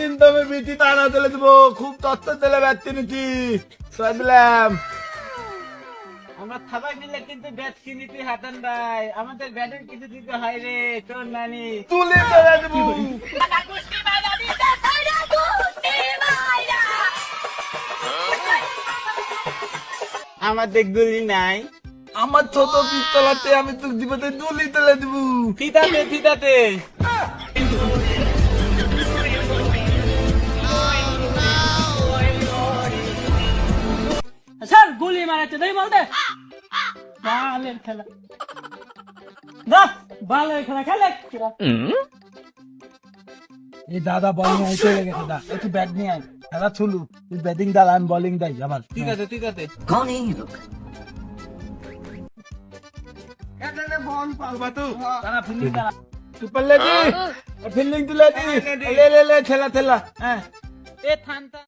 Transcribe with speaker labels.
Speaker 1: আমি বিটি টানা তুলে দেবো। খুব তত্ত্ব তেলে ব্যক্তি নিতি। ছয় দিলাম
Speaker 2: আমরা দিলে কিন্তু ব্যাট কিনিতে হাতান ভাই? আমাদের ব্যাটের কিছু দিতে হয় রে তোর নানি।
Speaker 1: তুলে তুলে দেবো।
Speaker 2: আমাদের গুলি নাই।
Speaker 1: আমার ছোট পিস্তলাতে আমি তোকে দিব তুই দুলি তুলে দেবো।
Speaker 2: ফিতাতে ফিতাতে
Speaker 3: মারাচ্ছে দেই বলতে? বালের খেলা। না বালের খেলা খেলে
Speaker 1: এই দাদা বলিং আই চলে গেছে দা একটু ব্যাট নিয়ে আয়। দাদা ছুলু তুই ব্যাটিং দাল আমি বলিং দাই আবার।
Speaker 2: ঠিক আছে ঠিক আছে।
Speaker 1: দাঁড়া ফিল্ডিং দাঁড়া। সুপার লেডি ফিল্ডিং তুলে দি লে লে লে খেলা খেলা হ্যাঁ।
Speaker 2: এ থান থান